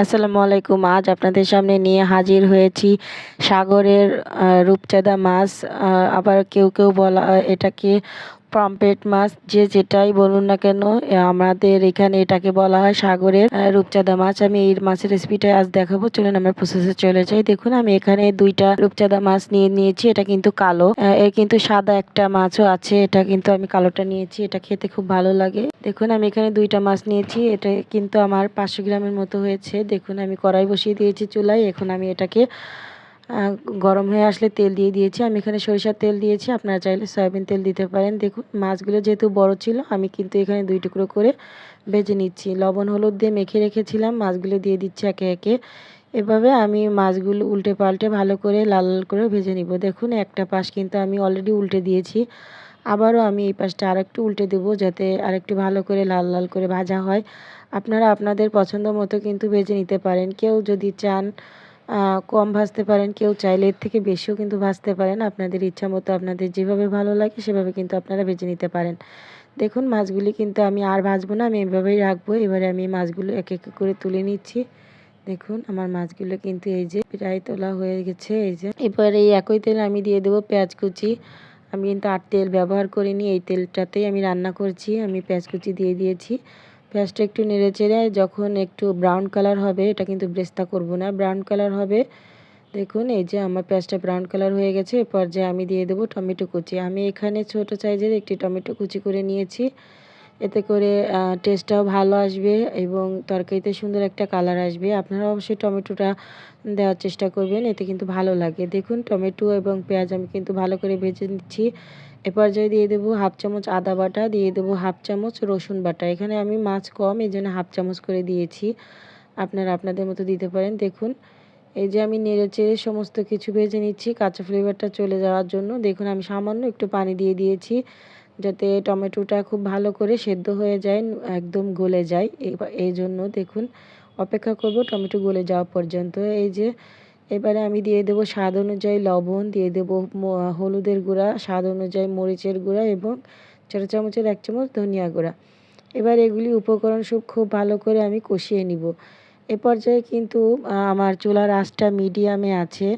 আসসালামু আলাইকুম। আজ আপনাদের সামনে নিয়ে হাজির হয়েছি সাগরের রূপচাঁদা মাছ। আবার কেউ কেউ বলা এটাকে পম্পেট মাছ, যে যেটাই বলুন না কেন আমাদের এখানে এটাকে বলা হয় সাগরের রূপচাঁদা মাছ। আমি এই মাছের রেসিপিটা আজ দেখাবো। চলুন আমরা প্রসেসে চলে যাই। দেখুন, আমি এখানে দুইটা রূপচাঁদা মাছ নিয়ে নিয়েছি। এটা কিন্তু কালো। এর কিন্তু সাদা একটা মাছও আছে। এটা কিন্তু আমি কালোটা নিয়েছি। এটা খেতে খুব ভালো লাগে। দেখুন, আমি এখানে দুইটা মাছ নিয়েছি। এটা কিন্তু আমার পাঁচশো গ্রামের মতো হয়েছে। দেখুন, আমি কড়াই বসিয়ে দিয়েছি চুলায়। এখন আমি এটাকে গরম হয়ে আসলে তেল দিয়ে দিয়েছি। আমি এখানে সরিষার তেল দিয়েছি। আপনারা চাইলে সয়াবিন তেল দিতে পারেন। দেখুন, মাছগুলো যেহেতু বড় ছিল, আমি কিন্তু এখানে দুই টুকরো করে ভেজে নিচ্ছি। লবণ, হলুদ দিয়ে মেখে রেখেছিলাম। মাছগুলো দিয়ে দিচ্ছি একে একে। এভাবে আমি মাছগুলো উল্টে পাল্টে ভালো করে লাল লাল করে ভেজে নিব। দেখুন, একটা পাশ কিন্তু আমি অলরেডি উল্টে দিয়েছি। আবারও আমি এই পাশটা আরেকটু উল্টে দেবো যাতে আরেকটু ভালো করে লাল লাল করে ভাজা হয়। আপনারা আপনাদের পছন্দ মতো কিন্তু ভেজে নিতে পারেন। কেউ যদি চান কম ভাজতে পারেন। কেউ চাইলে এর থেকে বেশিও কিন্তু ভাজতে পারেন। আপনাদের ইচ্ছা মতো আপনাদের যেভাবে ভালো লাগে সেভাবে কিন্তু আপনারা ভেজে নিতে পারেন। দেখুন, মাছগুলি কিন্তু আমি আর ভাজবো না, আমি এভাবেই রাখব। এবারে আমি মাছগুলো এক এক করে তুলে নিচ্ছি। দেখুন, আমার মাছগুলো কিন্তু এই যে প্রায় তোলা হয়ে গেছে, এই যে। এবারে এই একই তেল আমি দিয়ে দেবো পেঁয়াজ কুচি। আমি কিন্তু আর তেল ব্যবহার করিনি, এই তেলটাতেই আমি রান্না করছি। আমি পেঁয়াজ কুচি দিয়ে দিয়েছি। পেঁয়াজটা একটু নেড়ে চেড়ে, যখন একটু ব্রাউন কালার হবে, এটা কিন্তু ব্রেস্তা করব না ব্রাউন কালার হবে। দেখুন, এই যে আমার পেঁয়াজটা ব্রাউন কালার হয়ে গেছে, এ পর্যায়ে আমি দিয়ে দেবো টমেটো কুচি। আমি এখানে ছোট সাইজের একটি টমেটো কুচি করে নিয়েছি। এতে করে টেস্টটাও ভালো আসবে এবং তরকারিতে সুন্দর একটা কালার আসবে। আপনারা অবশ্যই টমেটোটা দেওয়ার চেষ্টা করবেন, এতে কিন্তু ভালো লাগে। দেখুন, টমেটো এবং পেঁয়াজ আমি কিন্তু ভালো করে ভেজে নিচ্ছি। এ পর্যায়ে দিয়ে দেবো হাফ চামচ আদা বাটা, দিয়ে দেবো হাফ চামচ রসুন বাটা। এখানে আমি মাছ কম, এই জন্য হাফ চামচ করে দিয়েছি। আপনারা আপনাদের মতো দিতে পারেন। দেখুন, এই যে আমি নেড়ে চেড়ে সমস্ত কিছু ভেজে নিচ্ছি, কাঁচা ফ্লেভারটা চলে যাওয়ার জন্য। দেখুন, আমি সামান্য একটু পানি দিয়ে দিয়েছি, যাতে টমেটোটা খুব ভালো করে সেদ্ধ হয়ে যায়, একদম গলে যায়। এই জন্য দেখুন, অপেক্ষা করব টমেটো গলে যাওয়া পর্যন্ত। এই যে এবারে আমি দিয়ে দেবো স্বাদ অনুযায়ী লবণ, দিয়ে দেবো হলুদের গুঁড়া, স্বাদ অনুযায়ী মরিচের গুঁড়া এবং ছোটো চামচের এক চামচ ধনিয়া গুঁড়া। এবার এগুলি উপকরণ সব খুব ভালো করে আমি কষিয়ে নিব। এ পর্যায়ে কিন্তু আমার চুলার আঁচটা মিডিয়ামে আছে।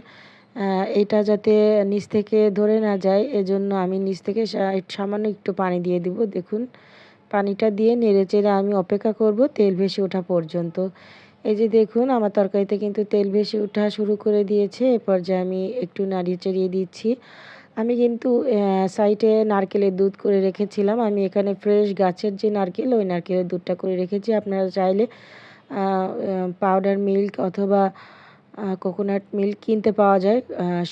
এটা যাতে নিচ থেকে ধরে না যায়, এজন্য আমি নিচ থেকে সামান্য একটু পানি দিয়ে দিব। দেখুন, পানিটা দিয়ে নেড়ে চেড়ে আমি অপেক্ষা করব তেল ভেসে ওঠা পর্যন্ত। এই যে দেখুন, আমার তরকারিতে কিন্তু তেল ভেসে ওঠা শুরু করে দিয়েছে। এ পর্যায়ে আমি একটু নাড়িয়ে চাড়িয়ে দিচ্ছি। আমি কিন্তু সাইডে নারকেলের দুধ করে রেখেছিলাম। আমি এখানে ফ্রেশ গাছের যে নারকেল, ওই নারকেলের দুধটা করে রেখেছি। আপনারা চাইলে পাউডার মিল্ক অথবা কোকোনাট মিল্ক কিনতে পাওয়া যায়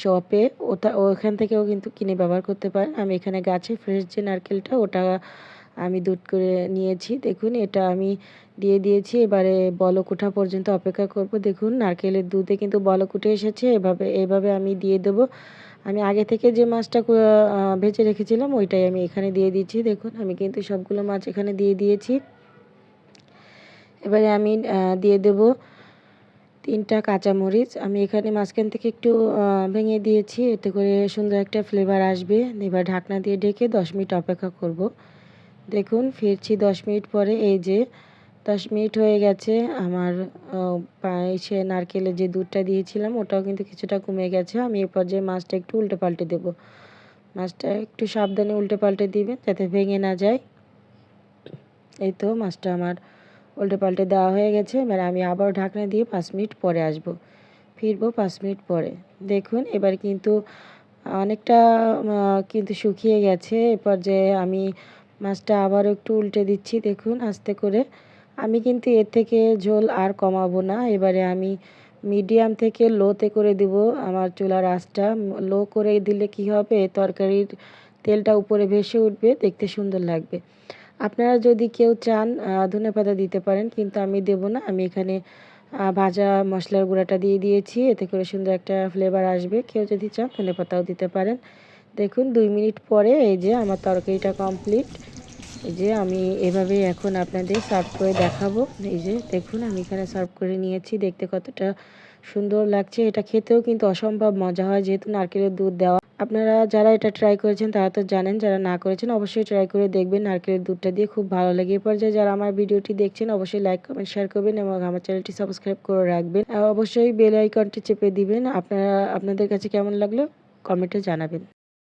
শপে। ওটা, ওখান থেকেও কিন্তু কিনে ব্যবহার করতে পারেন। আমি এখানে গাছে ফ্রেশ যে নারকেলটা, ওটা আমি দুধ করে নিয়েছি। দেখুন, এটা আমি দিয়ে দিয়েছি। এবারে বলক ওঠা পর্যন্ত অপেক্ষা করব। দেখুন, নারকেলের দুধে কিন্তু বলক উঠে এসেছে। এভাবে এভাবে আমি দিয়ে দেবো। আমি আগে থেকে যে মাছটা ভেজে রেখেছিলাম, ওইটাই আমি এখানে দিয়ে দিচ্ছি। দেখুন, আমি কিন্তু সবগুলো মাছ এখানে দিয়ে দিয়েছি। এবারে আমি দিয়ে দেব তিনটা কাঁচামরিচ। আমি এখানে মাঝখান থেকে একটু ভেঙে দিয়েছি। এতে করে সুন্দর একটা ফ্লেভার আসবে। এবার ঢাকনা দিয়ে ঢেকে দশ মিনিট অপেক্ষা করব। দেখুন, ফিরছি দশ মিনিট পরে। এই যে দশ মিনিট হয়ে গেছে। আমার সে নারকেলের যে দুধটা দিয়েছিলাম, ওটাও কিন্তু কিছুটা কমে গেছে। আমি এ পর্যায়ে মাছটা একটু উল্টে পাল্টে দেবো। মাছটা একটু সাবধানে উল্টে পাল্টে দিবেন, যাতে ভেঙে না যায়। এই তো মাছটা আমার উল্টে পাল্টে দেওয়া হয়ে গেছে। এবার আমি আবার ঢাকনা দিয়ে পাঁচ মিনিট পরে আসব। ফিরবো পাঁচ মিনিট পরে। দেখুন, এবার কিন্তু অনেকটা কিন্তু শুকিয়ে গেছে। এ পর্যায়ে আমি মাছটা আবার একটু উল্টে দিচ্ছি, দেখুন আস্তে করে। আমি কিন্তু এর থেকে ঝোল আর কমাবো না। এবারে আমি মিডিয়াম থেকে লোতে করে দিব আমার চুলার আঁচটা। লো করে দিলে কি হবে? তরকারির তেলটা উপরে ভেসে উঠবে, দেখতে সুন্দর লাগবে। আপনারা যদি কেউ চান ধনে পাতা দিতে পারেন, কিন্তু আমি দেব না। আমি এখানে ভাজা মশলার গুঁড়াটা দিয়ে দিয়েছি। এতে করে সুন্দর একটা ফ্লেভার আসবে। কেউ যদি চান, ধনে পাতাও দিতে পারেন। দেখুন, দুই মিনিট পরে এই যে আমার তরকারিটা কমপ্লিট এই যে আমি এভাবে এখন আপনাদের সার্ভ করে দেখাবো। এই যে দেখুন, আমি এখানে সার্ভ করে নিয়েছি, দেখতে কতটা সুন্দর লাগছে। এটা খেতেও কিন্তু অসম্ভব মজা হয়, যেহেতু নারকেলের দুধ দেওয়া। আপনারা যারা এটা ট্রাই করেছেন, তারা তো জানেন, যারা না করেছেন, অবশ্যই ট্রাই করে দেখবেন নারকেলের দুধটা দিয়ে খুব ভালো লাগে। এ যে যারা আমার ভিডিওটি দেখছেন, অবশ্যই লাইক কমেন্ট শেয়ার করবেন এবং আমার চ্যানেলটি সাবস্ক্রাইব করে রাখবেন। অবশ্যই বেল আইকনটি চেপে দিবেন। আপনারা, আপনাদের কাছে কেমন লাগল? কমেন্টে জানাবেন।